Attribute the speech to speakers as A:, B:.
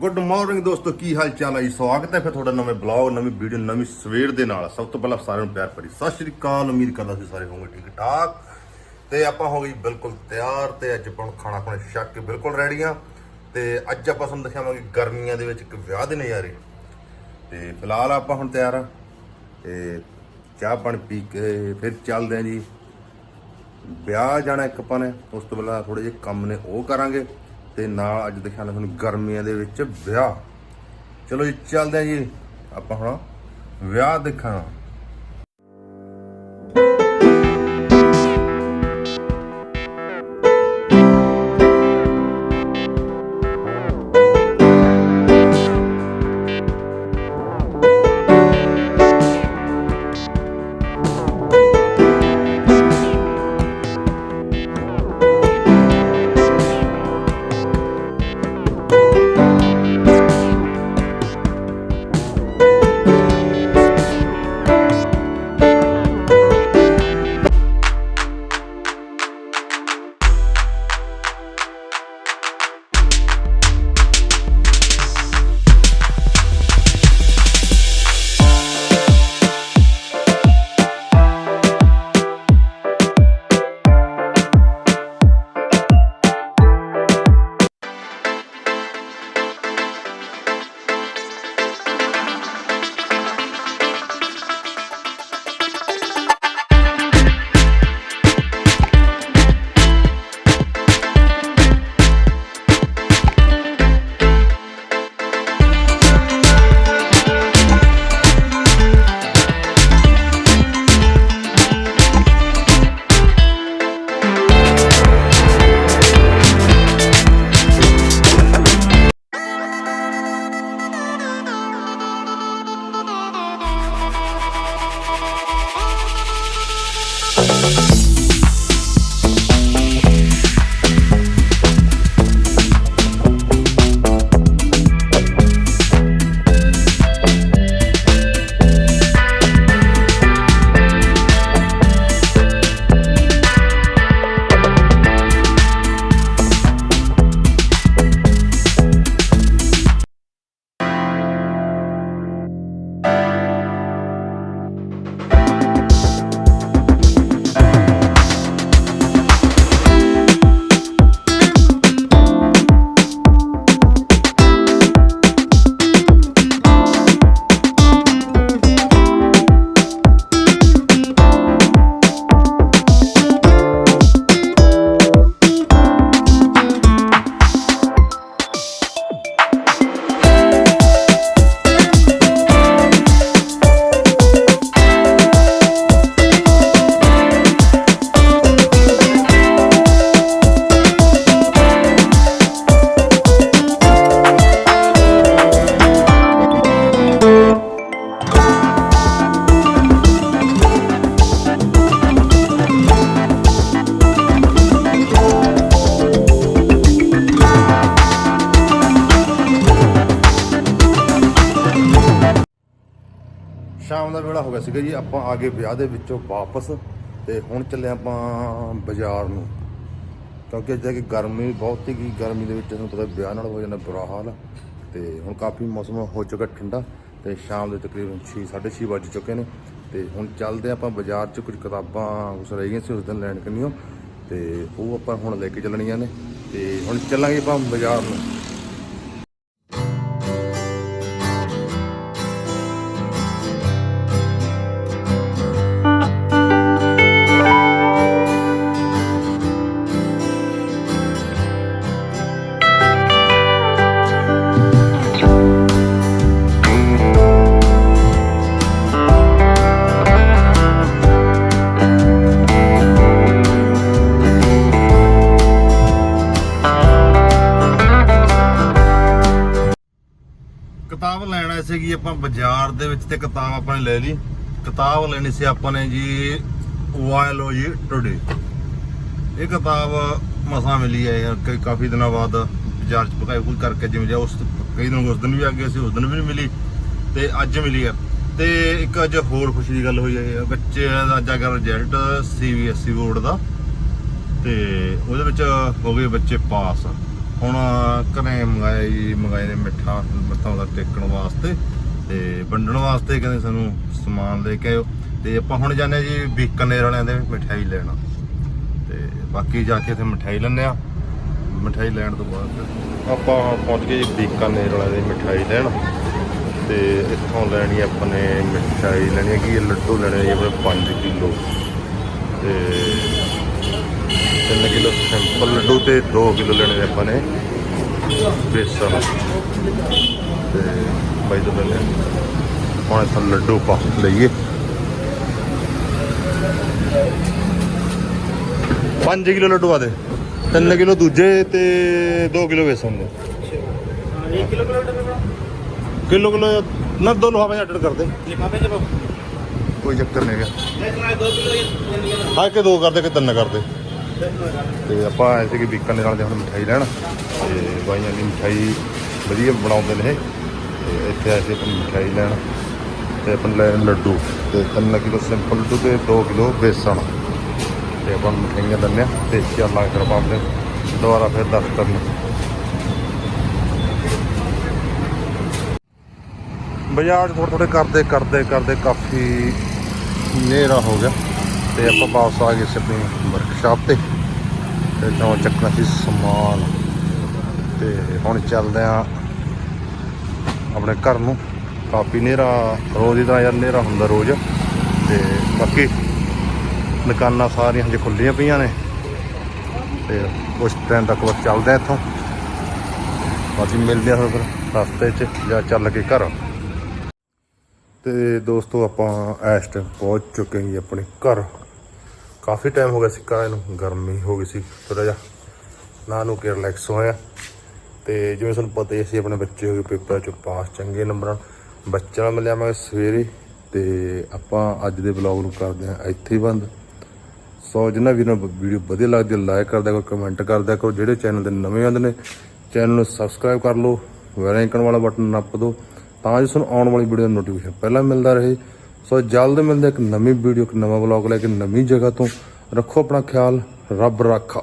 A: Good morning ਦੋਸਤੋ, ਕੀ ਹਾਲ ਚਾਲ ਹੈ ਜੀ? ਸਵਾਗਤ ਹੈ ਫਿਰ ਤੁਹਾਡਾ ਨਵੇਂ ਬਲੌਗ, ਨਵੀਂ ਵੀਡੀਓ, ਨਵੀਂ ਸਵੇਰ ਦੇ ਨਾਲ। ਸਭ ਤੋਂ ਪਹਿਲਾਂ ਸਾਰਿਆਂ ਨੂੰ ਪਿਆਰ ਭਰੀ ਸਤਿ ਸ਼੍ਰੀ ਅਕਾਲ। ਉਮੀਦ ਕਰਦਾ ਸੀ ਸਾਰੇ ਹੋਵੋਗੇ ਠੀਕ ਠਾਕ। ਤੇ ਆਪਾਂ ਹੋ ਗਈ ਬਿਲਕੁਲ ਤਿਆਰ ਤੇ ਅੱਜ ਆਪਾਂ ਨੂੰ ਖਾਣਾ ਖਾਣਾ ਛੱਕ ਕੇ ਬਿਲਕੁਲ ਰੈਡੀ ਆ। ਤੇ ਅੱਜ ਆਪਾਂ ਤੁਹਾਨੂੰ ਦਿਖਾਵਾਂਗੇ ਗਰਮੀਆਂ ਦੇ ਵਿੱਚ ਇੱਕ ਵਿਆਹ ਦੇ ਨਜ਼ਾਰੇ। ਤੇ ਫਿਲਹਾਲ ਆਪਾਂ ਹੁਣ ਤਿਆਰ ਆ। ਤੇ ਚਾਹ ਪਾਣੀ ਪੀ ਕੇ ਫਿਰ ਚੱਲਦੇ ਆ ਜੀ। ਵਿਆਹ ਜਾਣਾ ਇੱਕ ਆਪਾਂ ਨੇ, ਉਸ ਤੋਂ ਪਹਿਲਾਂ ਥੋੜੇ ਜਿਹੇ ਕੰਮ ਨੇ, ਉਹ ਕਰਾਂਗੇ। ਤੇ ਨਾਲ ਅੱਜ ਦਿਖਾਣਾ ਤੁਹਾਨੂੰ ਗਰਮੀਆਂ ਦੇ ਵਿੱਚ ਵਿਆਹ। ਚਲੋ ਜੀ, ਚੱਲਦੇ ਆ ਜੀ। ਆਪਾਂ ਹੁਣ ਵਿਆਹ Thank you. ਸ਼ਾਮ ਦਾ ਵੇਲਾ ਹੋ ਗਿਆ ਸੀਗਾ ਜੀ, ਆਪਾਂ ਆ ਗਏ ਵਿਆਹ ਦੇ ਵਿੱਚੋਂ ਵਾਪਸ ਤੇ ਹੁਣ ਚੱਲੇ ਆਪਾਂ ਬਾਜ਼ਾਰ ਨੂੰ। ਕਿਉਂਕਿ ਅੱਜ ਕਿ ਗਰਮੀ ਬਹੁਤ ਹੀ ਗਰਮੀ ਦੇ ਵਿੱਚ ਤੁਹਾਨੂੰ ਪਤਾ ਵਿਆਹ ਨਾਲ ਹੋ ਜਾਂਦਾ ਬੁਰਾ ਹਾਲ ਤੇ ਹੁਣ ਕਾਫੀ ਮੌਸਮ ਹੋ ਚੁੱਕਾ ਠੰਡਾ ਤੇ ਸ਼ਾਮ ਦੇ ਤਕਰੀਬਨ 6 6:30 ਵੱਜ ਚੁੱਕੇ ਨੇ। ਤੇ ਹੁਣ ਚੱਲਦੇ ਆਪਾਂ ਬਾਜ਼ਾਰ 'ਚ ਕੁਝ ਕਿਤਾਬਾਂ ਉਸ ਰਹਿ ਗਈਆਂ ਸੀ, ਉਸ ਦਿਨ ਲੈਣ ਕੰਨਿਓ। ਤੇ ਉਹ ਆਪਾਂ ਹੁਣ ਲੈ ਕੇ ਚੱਲਣੀਆਂ ਨੇ। ਤੇ ਹੁਣ ਚੱਲਾਂਗੇ ਆਪਾਂ ਬਾਜ਼ਾਰ ਨੂੰ। ਕਿਤਾਬ ਲੈਣ ਆਏ ਸੀਗੀ ਆਪਾਂ ਬਾਜ਼ਾਰ ਦੇ ਵਿੱਚ ਤੇ ਕਿਤਾਬ ਆਪਾਂ ਨੇ ਲੈ ਲਈ। ਕਿਤਾਬ ਲੈਣੀ ਸੀ ਆਪਾਂ ਨੇ ਜੀ ਵਾਇਲੋਜੀ ਟੁਡੇ ਇਹ ਕਿਤਾਬ ਮਸਾਂ ਮਿਲੀ ਹੈ ਯਾਰ ਕਈ ਕਾਫੀ ਦਿਨਾਂ ਬਾਅਦ ਬਾਜ਼ਾਰ ਚ ਪਕਾਈ ਕੋਈ ਕਰਕੇ ਜਿਵੇਂ ਜਿਹਾ ਉਸ ਕਈ ਦਿਨ, ਉਸ ਦਿਨ ਵੀ ਆ ਗਏ ਸੀ, ਉਸ ਦਿਨ ਵੀ ਨਹੀਂ ਮਿਲੀ, ਤੇ ਅੱਜ ਮਿਲੀ ਹੈ। ਤੇ ਇੱਕ ਅੱਜ ਹੋਰ ਖੁਸ਼ੀ ਦੀ ਗੱਲ ਹੋਈ ਹੈ, ਬੱਚੇ ਦਾ ਅੱਜ ਅਗਰ ਰਿਜ਼ਲਟ ਸੀਬੀਐਸਈ ਬੋਰਡ ਦਾ, ਤੇ ਉਹਦੇ ਵਿੱਚ ਹੋ ਗਏ ਬੱਚੇ ਪਾਸ ਹੁਣ ਘਰੇ ਮੰਗਾਇਆ ਜੀ, ਮੰਗਾਏ ਨੇ ਮਿੱਠਾ ਮੱਥਾ ਦਾ ਟੇਕਣ ਵਾਸਤੇ ਤੇ ਵੰਡਣ ਵਾਸਤੇ ਕਹਿੰਦੇ ਸਾਨੂੰ ਸਮਾਨ ਲੈ ਕੇ ਆਇਓ। ਤੇ ਆਪਾਂ ਹੁਣ ਜਾਂਦੇ ਹਾਂ ਜੀ ਬੀਕਾਨੇਰ ਵਾਲਿਆਂ ਦੇ ਮਠਿਆਈ ਲੈਣਾ। ਤੇ ਬਾਕੀ ਜਾ ਕੇ ਇੱਥੇ ਮਠਿਆਈ ਲੈਣੇ ਆ ਮਠਿਆਈ ਲੈਣ ਤੋਂ ਬਾਅਦ ਆਪਾਂ ਪਹੁੰਚ ਗਏ ਜੀ ਬੀਕਾਨੇਰ ਵਾਲਿਆਂ ਦੇ ਮਠਿਆਈ ਲੈਣ। ਤੇ ਇੱਥੋਂ ਲੈਣੀ ਆਪਾਂ ਨੇ ਮਠਿਆਈ ਲੈਣੀ ਹੈ ਕਿ ਲੱਡੂ, ਲੈਣੇ ਜੀ ਆਪਣੇ 5 ਕਿਲੋ। ਤੇ 3 ਕਿਲੋ ਸਿੰਪਲ ਲੱਡੂ ਤੇ 2 ਕਿਲੋ ਲੈਣੇ ਨੇ ਆਪਾਂ ਨੇ ਬੇਸਣ ਤੇ ਬਾਈ ਤੋਂ ਬੰਨੇ ਹੁਣ ਇੱਥੋਂ ਲੱਡੂ ਪਾ ਲਈਏ 5 ਕਿਲੋ ਲੱਡੂ ਆ ਦੇ 3 ਕਿਲੋ ਦੂਜੇ ਤੇ 2 ਕਿਲੋ ਬੇਸਣ ਦੇ
B: एक किलो किलो डब्बे बड़ा
A: ਕਿਲੋ ਕਿਲੋ ਨਾ ਦੋ ਲੋਹਾ ਭਾਈ ਆਰਡਰ ਕਰ ਦੇ
B: लिफाफे जब
A: ਕੋਈ ਚੱਕਰ ਨਹੀਂ ਹੈਗਾ
B: देखना है दो किलो ये ये लिया ना।
A: ਹਾਂ ਤੇ ਆਪਾਂ ਐਸੇ ਕਿ ਬੀਕਾਨੇ ਨਾਲ ਦੇ ਹੁਣ ਮਠਾਈ ਲੈਣ ਤੇ ਬਾਈਆਂ ਦੀ ਮਠਾਈ ਵਧੀਆ ਬਣਾਉਂਦੇ ਨੇ ਤੇ ਇੱਥੇ ਐਸੇ ਆਪਾਂ ਮਠਾਈ ਲੈਣ ਤੇ ਆਪਾਂ ਲੈ ਲੱਡੂ ਤੇ ਤਿੰਨ ਕਿਲੋ ਸਿੰਪਲ ਲੱਡੂ ਤੇ 2 ਕਿਲੋ ਬੇਸਣ। ਤੇ ਆਪਾਂ ਮਠਾਈਆਂ ਲੈਣੇ ਤੇ ਇਸ ਅੱਲਾ ਕਰ ਪਾਉਂਦੇ ਦੁਬਾਰਾ ਫਿਰ ਦਫ਼ਤਰ ਨੂੰ ਬਾਜ਼ਾਰ ਥੋੜੇ ਥੋੜੇ ਕਰਦੇ ਕਰਦੇ ਕਰਦੇ ਕਾਫੀ ਨੇਰਾ ਹੋ ਗਿਆ। ਤੇ ਆਪਾਂ ਵਾਪਸ ਆ ਗਏ ਸੀ ਆਪਣੀ ਵਰਕਸ਼ਾਪ ਤੇ ਤੇ ਤਾਂ ਚੱਕਣਾ ਸੀ ਸਮਾਨ ਤੇ ਹੁਣ ਚੱਲਦੇ ਆ ਆਪਣੇ ਘਰ ਨੂੰ। ਕਾਫੀ ਹਨੇਰਾ, ਰੋਜ਼ ਦਾ ਯਾਰ ਹਨੇਰਾ ਹੁੰਦਾ ਰੋਜ਼ ਤੇ ਬਾਕੀ ਦੁਕਾਨਾਂ ਸਾਰੀਆਂ ਹਜੇ ਖੁੱਲੀਆਂ ਪਈਆਂ ਨੇ ਤੇ ਉਸ ਟਾਈਮ ਤੱਕ ਬਸ ਚੱਲਦੇ ਆ ਇੱਥੋਂ। ਬਾਕੀ ਮਿਲਦੇ ਆ ਫਿਰ ਰਸਤੇ 'ਚ ਜਾਂ ਚੱਲ ਕੇ ਘਰ। ਤੇ ਦੋਸਤੋ ਆਪਾਂ ਇਸ ਟਾਈਮ ਪਹੁੰਚ ਚੁੱਕੇ ਹਾਂ ਜੀ ਆਪਣੇ ਘਰ। ਕਾਫੀ ਟਾਈਮ ਹੋ ਗਿਆ ਸੀ, ਕਾਹ ਇਹਨੂੰ ਗਰਮੀ ਹੋ ਗਈ ਸੀ ਥੋੜਾ ਜਿਹਾ। ਨਾ ਨੂੰ ਕੇ ਰਿਲੈਕਸ ਹੋਇਆ। ਤੇ ਜਿਵੇਂ ਤੁਹਾਨੂੰ ਪਤਾ ਹੀ ਅਸੀਂ ਆਪਣੇ ਬੱਚੇ ਹੋ ਗਏ ਪੇਪਰਾਂ ਚੋਂ ਪਾਸ ਚੰਗੇ ਨੰਬਰਾਂ ਬੱਚਿਆਂ ਨਾਲ ਮਿਲਿਆ ਮੈਂ ਸਵੇਰੇ, ਤੇ ਆਪਾਂ ਅੱਜ ਦੇ ਵਲੌਗ ਨੂੰ ਕਰਦੇ ਹਾਂ, ਇੱਥੇ ਹੀ ਬੰਦ। ਸੋ ਜਿੰਨਾ ਵੀ ਨਾ ਵੀਡੀਓ ਵਧੀਆ ਲੱਗਦੀ ਹੈ ਲਾਈਕ ਕਰਦਾ ਕਰੋ ਕਮੈਂਟ ਕਰਦਾ ਕਰੋ। ਜਿਹੜੇ ਚੈਨਲ ਦੇ ਨਵੇਂ ਆਉਂਦੇ ਨੇ ਚੈਨਲ ਨੂੰ ਸਬਸਕ੍ਰਾਈਬ ਕਰ ਲਓ। ਵੈਲ ਆਈਕਨ ਵਾਲਾ ਬਟਨ ਨੱਪ ਦਿਓ, ਤਾਂ ਜੋ ਤੁਹਾਨੂੰ ਆਉਣ ਵਾਲੀ ਵੀਡੀਓ ਦਾ ਨੋਟੀਫਿਕੇਸ਼ਨ ਪਹਿਲਾਂ ਮਿਲਦਾ ਰਹੇ। ਸੋ ਜਲਦ ਮਿਲਦੇ ਇੱਕ ਨਵੀਂ ਵੀਡੀਓ ਇੱਕ ਨਵਾਂ ਵਲੌਗ ਲੈ ਕੇ ਨਵੀਂ ਜਗ੍ਹਾ ਤੋਂ। ਰੱਖੋ ਆਪਣਾ ਖਿਆਲ, ਰੱਬ ਰੱਖਾ।